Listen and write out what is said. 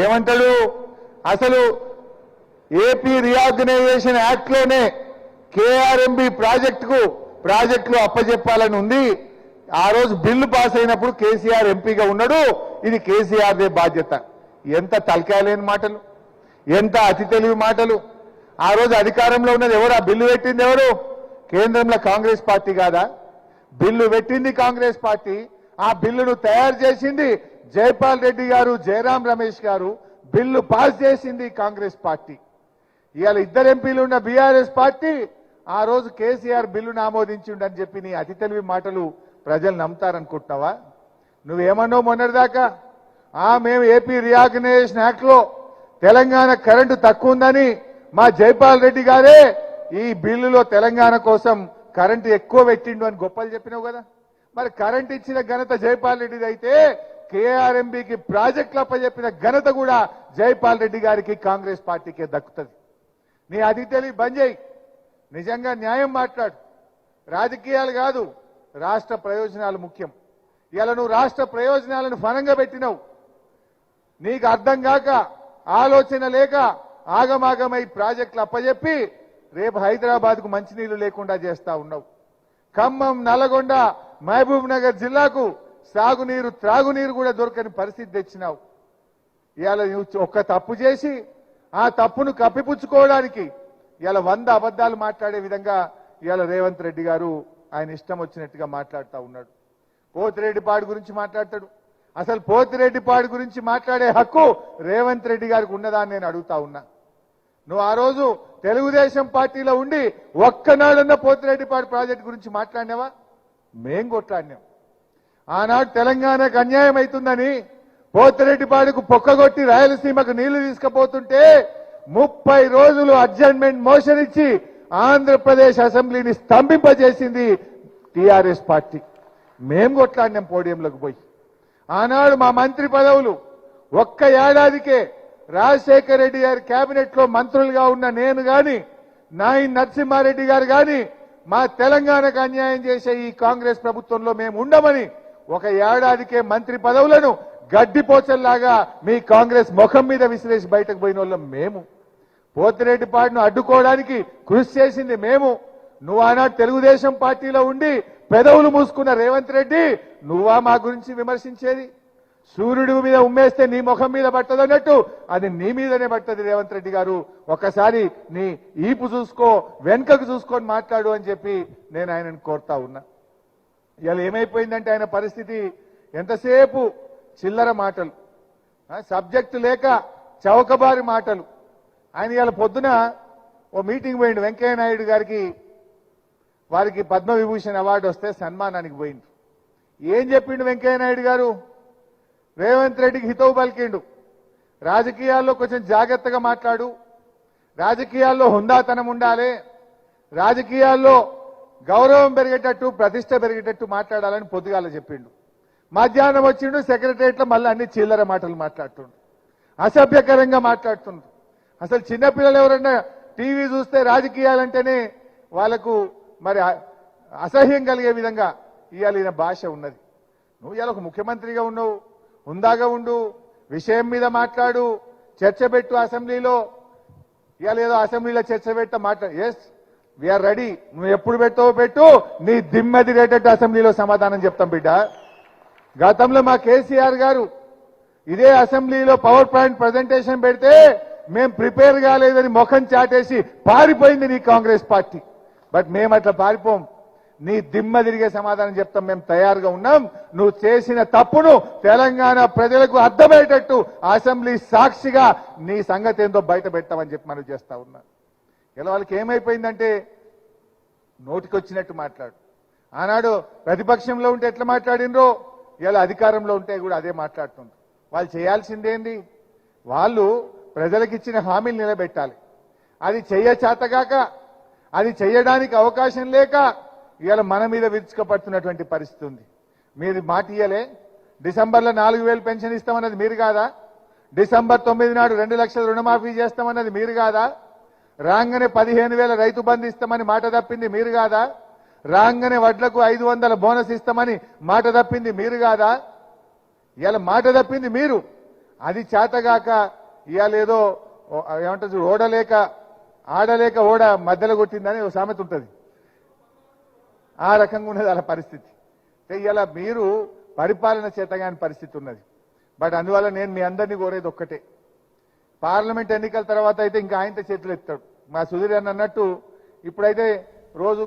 ఏమంటాడు? అసలు AP reorganisation యాక్ట్లోనే KRMB ప్రాజెక్టుకు ప్రాజెక్టులు అప్పజెప్పాలని ఉంది. ఆ రోజు బిల్లు పాస్ అయినప్పుడు కేసీఆర్ ఎంపీగా ఉన్నాడు. ఇది కేసీఆర్దే బాధ్యత. ఎంత తలకాయలేని మాటలు. ఎంత అతి తెలివి మాటలు. ఆ రోజు అధికారంలో ఉన్నది ఎవరు? ఆ బిల్లు పెట్టింది ఎవరు? కేంద్రంలో కాంగ్రెస్ పార్టీ కాదా? బిల్లు పెట్టింది కాంగ్రెస్ పార్టీ. ఆ బిల్లును తయారు చేసింది జైపాల్ రెడ్డి గారు జయరాం రమేష్ గారు బిల్లు పాస్ చేసింది కాంగ్రెస్ పార్టీ. ఇవాళ ఇద్దరు ఎంపీలు ఉన్న బీఆర్ఎస్ పార్టీ ఆ రోజు కేసీఆర్ బిల్లును ఆమోదించిండని చెప్పి నీ అతి తెలివి మాటలు ప్రజలు నమ్ముతారనుకుంటున్నావా? నువ్వేమన్నావు మొన్నటిదాకా? ఆ మేము ఏపీ రీఆర్గనైజేషన్ యాక్ట్లో తెలంగాణ కరెంటు తక్కువ ఉందని మా జైపాల్ రెడ్డి గారే ఈ బిల్లులో తెలంగాణ కోసం కరెంటు ఎక్కువ పెట్టిండు అని గొప్పలు చెప్పినావు కదా. మరి కరెంట్ ఇచ్చిన ఘనత జైపాల్ రెడ్డిది అయితే కేఆర్ఎంబికి ప్రాజెక్టులు అప్పచెప్పిన ఘనత కూడా జైపాల్ రెడ్డి గారికి కాంగ్రెస్ పార్టీకే దక్కుతుంది. నీ అది తెలివి బంద్ చేయి. నిజంగా న్యాయం మాట్లాడు. రాజకీయాలు కాదు రాష్ట్ర ప్రయోజనాలు ముఖ్యం. ఇలా నువ్వు రాష్ట్ర ప్రయోజనాలను ఫలంగా పెట్టినవు. నీకు అర్థం కాక ఆలోచన లేక ఆగమాగమై ప్రాజెక్టులు అప్పజెప్పి రేపు హైదరాబాద్కు మంచినీళ్ళు లేకుండా చేస్తా ఉన్నావు. ఖమ్మం నల్గొండ మహబూబ్ నగర్ జిల్లాకు సాగునీరు త్రాగునీరు కూడా దొరకని పరిస్థితి తెచ్చినావు. ఇవాళ నువ్వు ఒక్క తప్పు చేసి ఆ తప్పును కప్పిపుచ్చుకోవడానికి ఇవాళ వంద అబద్ధాలు మాట్లాడే విధంగా ఇవాళ రేవంత్ రెడ్డి గారు ఆయన ఇష్టం వచ్చినట్టుగా మాట్లాడుతూ ఉన్నాడు. పోతిరెడ్డిపాడు గురించి మాట్లాడతాడు. అసలు పోతిరెడ్డిపాడు గురించి మాట్లాడే హక్కు రేవంత్ రెడ్డి గారికి ఉన్నదా నేను అడుగుతా ఉన్నా. నువ్వు ఆ రోజు తెలుగుదేశం పార్టీలో ఉండి ఒక్కనాడన్న పోతిరెడ్డిపాడు ప్రాజెక్టు గురించి మాట్లాడినావా? మేం కొట్లాడినాం. ఆనాడు తెలంగాణకు అన్యాయం అవుతుందని పోతిరెడ్డిపాడుకు పొక్కగొట్టి రాయలసీమకు నీళ్ళు తీసుకుపోతుంటే ముప్పై రోజులు అడ్జస్ట్మెంట్ మోషన్ ఇచ్చి ఆంధ్రప్రదేశ్ అసెంబ్లీని స్తంభింపజేసింది టీఆర్ఎస్ పార్టీ. మేం కొట్లాడినాం పోడియంలోకి పోయి. ఆనాడు మా మంత్రి పదవులు ఒక్క ఏడాదికే రాజశేఖర రెడ్డి గారి కేబినెట్లో మంత్రులుగా ఉన్న నేను గాని నాయన్ నరసింహారెడ్డి గారు గాని మా తెలంగాణకు అన్యాయం చేసే ఈ కాంగ్రెస్ ప్రభుత్వంలో మేము ఉండమని ఒక ఏడాదికే మంత్రి పదవులను గడ్డిపోచల్లాగా మీ కాంగ్రెస్ ముఖం మీద విసిరేసి బయటకు పోయిన వాళ్ళం మేము. పోతిరెడ్డిపాడును అడ్డుకోవడానికి కృషి చేసింది మేము. నువ్వు ఆనాడు తెలుగుదేశం పార్టీలో ఉండి పెదవులు మూసుకున్న రేవంత్ రెడ్డి నువ్వా మా గురించి విమర్శించేది? సూర్యుడి మీద ఉమ్మేస్తే నీ ముఖం మీద పట్టదన్నట్టు అది నీ మీదనే పట్టది రేవంత్ రెడ్డి గారు. ఒకసారి నీ ఈపు చూసుకో వెనుకకు చూసుకొని మాట్లాడు అని చెప్పి నేను ఆయనను కోరుతా ఉన్నా. ఇవాళ ఏమైపోయిందంటే ఆయన పరిస్థితి ఎంతసేపు చిల్లర మాటలు సబ్జెక్టు లేక చౌకబారి మాటలు. ఆయన ఇవాళ పొద్దున ఓ మీటింగ్ పోయిండు వెంకయ్య నాయుడు గారికి వారికి పద్మవిభూషణ్ అవార్డు వస్తే సన్మానానికి పోయిండు. ఏం చెప్పిండు వెంకయ్య నాయుడు గారు? రేవంత్ రెడ్డికి హితవు పలికిండు. రాజకీయాల్లో కొంచెం జాగ్రత్తగా మాట్లాడు. రాజకీయాల్లో హుందాతనం ఉండాలి. రాజకీయాల్లో గౌరవం పెరిగేటట్టు ప్రతిష్ట పెరిగేటట్టు మాట్లాడాలని పొద్దుగాల చెప్పిండు. మధ్యాహ్నం వచ్చిండు సెక్రటరియట్లో మళ్ళీ అన్ని చిల్లర మాటలు మాట్లాడుతుండు. అసభ్యకరంగా మాట్లాడుతుండ్రు అసలు చిన్నపిల్లలు ఎవరన్నా టీవీ చూస్తే రాజకీయాలంటేనే వాళ్ళకు మరి అసహ్యం కలిగే విధంగా ఇవాళ ఈయన భాష ఉన్నది. నువ్వు ఇవాళ ఒక ముఖ్యమంత్రిగా ఉన్నావు హుందాగా ఉండు విషయం మీద మాట్లాడు చర్చ పెట్టు అసెంబ్లీలో. ఇవాళ ఏదో అసెంబ్లీలో చర్చ పెట్ట మాట్లాడు ఎస్ వీఆర్ రెడీ నువ్వు ఎప్పుడు పెట్టావో పెట్టు. నీ దిమ్మెదిరేటట్టు అసెంబ్లీలో సమాధానం చెప్తాం బిడ్డ. గతంలో మా కేసీఆర్ గారు ఇదే అసెంబ్లీలో పవర్ పాయింట్ ప్రజెంటేషన్ పెడితే మేం ప్రిపేర్ కాలేదని ముఖం చాటేసి పారిపోయింది నీ కాంగ్రెస్ పార్టీ. బట్ మేము అట్లా పారిపోం. నీ దిమ్మ తిరిగే సమాధానం చెప్తాం. మేము తయారుగా ఉన్నాం. నువ్వు చేసిన తప్పును తెలంగాణ ప్రజలకు అర్థమయ్యేటట్టు అసెంబ్లీ సాక్షిగా నీ సంగతి ఏందో బయట పెట్టామని చెప్పి మనం చేస్తా ఉన్నాను ఇలా వాళ్ళకి ఏమైపోయిందంటే నోటికొచ్చినట్టు మాట్లాడు. ఆనాడు ప్రతిపక్షంలో ఉంటే ఎట్లా మాట్లాడినరో ఇలా అధికారంలో ఉంటే కూడా అదే మాట్లాడుతుంది. వాళ్ళు చేయాల్సిందేంది? వాళ్ళు ప్రజలకు ఇచ్చిన హామీలు నిలబెట్టాలి. అది చెయ్య చేతగాక అది చెయ్యడానికి అవకాశం లేక ఇవాళ మన మీద విరుచుకపడుతున్నటువంటి పరిస్థితి ఉంది. మీరు మాట ఇయ్యలే. డిసెంబర్లో నాలుగు వేలు పెన్షన్ ఇస్తామన్నది మీరు కాదా? డిసెంబర్ తొమ్మిది నాడు రెండు లక్షల రుణమాఫీ చేస్తామన్నది మీరు కాదా? రాగానే పదిహేను వేల రైతు బంధు ఇస్తామని మాట తప్పింది మీరు కాదా? రాగానే వడ్లకు ఐదు వందల బోనస్ ఇస్తామని మాట తప్పింది మీరు కాదా? ఇలా మాట తప్పింది మీరు. అది చేతగాక ఇవాళ ఏదో ఏమంటారు ఓడలేక ఆడలేక ఓడ మధ్యలో కొట్టిందని ఒక సామెత ఉంటుంది. ఆ రకంగా ఉన్నది అలా పరిస్థితి. ఇలా మీరు పరిపాలన చేతగాని పరిస్థితి ఉన్నది. బట్ అందువల్ల నేను మీ అందరినీ కోరేది ఒక్కటే. పార్లమెంట్ ఎన్నికల తర్వాత అయితే ఇంకా ఆయనతో చేతులు ఎత్తాడు మా సుధీర్ అన్నట్టు ఇప్పుడైతే రోజు